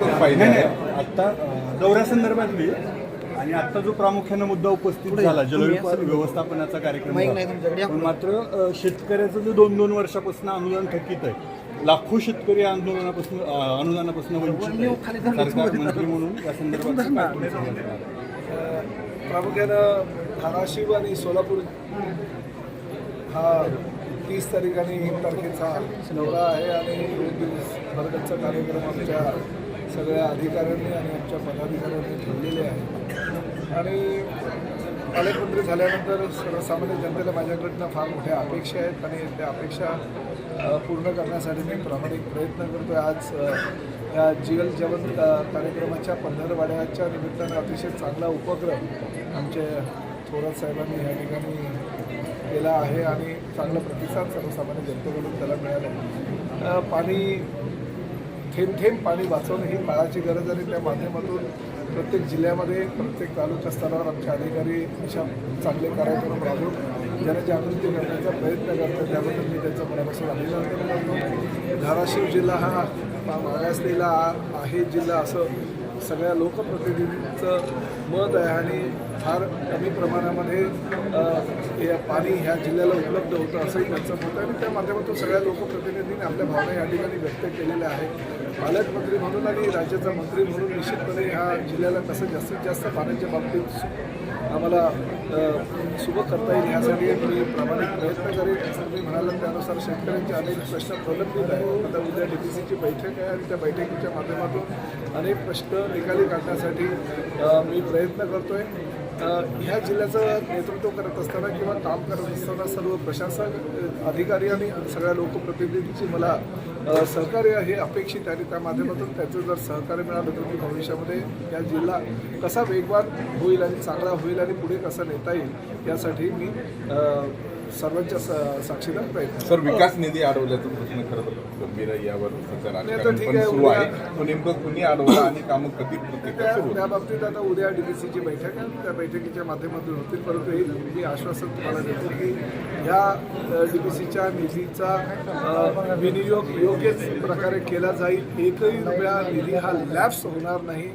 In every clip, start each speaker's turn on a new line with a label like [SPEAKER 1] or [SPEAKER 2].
[SPEAKER 1] अं, दौऱ्यासंदर्भातली आणि आत्ता जो प्रामुख्याने मुद्दा उपस्थित झाला जलव्यवस्था व्यवस्थापनाचा कार्यक्रम मात्र शेतकऱ्याचं जे दोन दोन वर्षापासून अनुदान थकीत आहे लाखो शेतकरी आंदोलनापासून अनुदानापासून वंचित सरकार मंत्री म्हणून या संदर्भात?
[SPEAKER 2] प्रामुख्यानं धाराशिव आणि सोलापूर हा तीस तारीख आणि एक तारखेचा दौरा आहे आणि दोन दिवस भरगतचा कार्यक्रम आमच्या सगळ्या अधिकाऱ्यांनी आणि आमच्या पदाधिकाऱ्यांनी ठेवलेले आहे आणि पालकमंत्री झाल्यानंतर सर्वसामान्य जनतेला माझ्याकडनं फार मोठ्या अपेक्षा आहेत आणि त्या अपेक्षा पूर्ण करण्यासाठी मी प्रामाणिक प्रयत्न करतो आहे आज या जीवन जेवण का- कार्यक्रमाच्या पंधरवाड्याच्या निमित्तानं अतिशय चांगला उपक्रम आमचे थोरात साहेबांनी या ठिकाणी केला आहे आणि चांगला प्रतिसाद सर्वसामान्य जनतेकडून त्याला मिळाला पाणी थेंब थेंब पाणी वाचवणं ही काळाची गरज आणि त्या माध्यमातून प्रत्येक जिल्ह्यामध्ये प्रत्येक तालुका स्तरावर आमचे अधिकारी अशा चांगले कार्यक्रम राबवून जनजागृती करण्याचा प्रयत्न करतात त्याबद्दल मी त्यांचं मनापासून अभिनंदन करतो. धाराशिव जिल्हा हा मागासलेला आहे जिल्हा असं सगळ्या लोकप्रतिनिधींचं मत आहे आणि फार कमी प्रमाणामध्ये या पाणी ह्या जिल्ह्याला उपलब्ध होतं असंही त्यांचं मत आहे. आणि त्या माध्यमातून सगळ्या लोकप्रतिनिधींनी आपल्या भावना या ठिकाणी व्यक्त केलेल्या आहेत. पालकमंत्री म्हणून आणि राज्याचा मंत्री म्हणून निश्चितपणे ह्या जिल्ह्याला कसं जास्तीत जास्त पाण्याच्या बाबतीत आम्हाला शुभ सुबक करता येईल ह्यासाठी मी प्रामाणिक प्रयत्न करेन. तुम्ही म्हणालात त्यानुसार शेतकऱ्यांचे अनेक प्रश्न प्रलंबित आहेत. आता उद्या डी पी सीची बैठक आहे आणि त्या बैठकीच्या माध्यमातून अनेक प्रश्न निकाली काढण्यासाठी मी प्रयत्न करतोय. आहे ह्या जिल्ह्याचं नेतृत्व करत असताना किंवा काम करत असताना सर्व प्रशासक अधिकारी आणि सगळ्या लोकप्रतिनिधींची मला सहकार्य हे अपेक्षित आहे. आणि त्या माध्यमातून त्याचं जर सहकार्य मिळालं तर मी भविष्यामध्ये या जिल्हा कसा वेगवान होईल आणि चांगला होईल आणि पुढे कसा नेता येईल यासाठी मी सर्वांच्या साक्षीदार प्रयत्न.
[SPEAKER 3] सर विकास निधी अडवल्याचा प्रश्न खरं तर गंभीर आहे यावर सुरू आहे. तो नेमकं कुणी अडवलं आणि कामं कधी
[SPEAKER 2] त्या बाबतीत आता उद्या डी बी सीची बैठक आहे. त्या बैठकीच्या माध्यमातून होतील. परंतु हे मी आश्वासन तुम्हाला देतो की ह्या डी बी सीच्या निधीचा विनियोग योग्य प्रकारे केला जाईल. एकही रुपया निधी हा लॅप्स होणार नाही.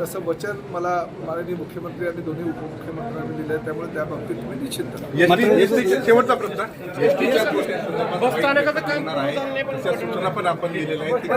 [SPEAKER 2] तसं वचन मला माननीय मुख्यमंत्री आणि दोन्ही उपमुख्यमंत्र्यांनी दिलं आहे त्यामुळे त्या बाबतीत तुम्ही निश्चित
[SPEAKER 3] शेवटचा प्रश्न. आहे पण आपण दिलेल्या आहेत.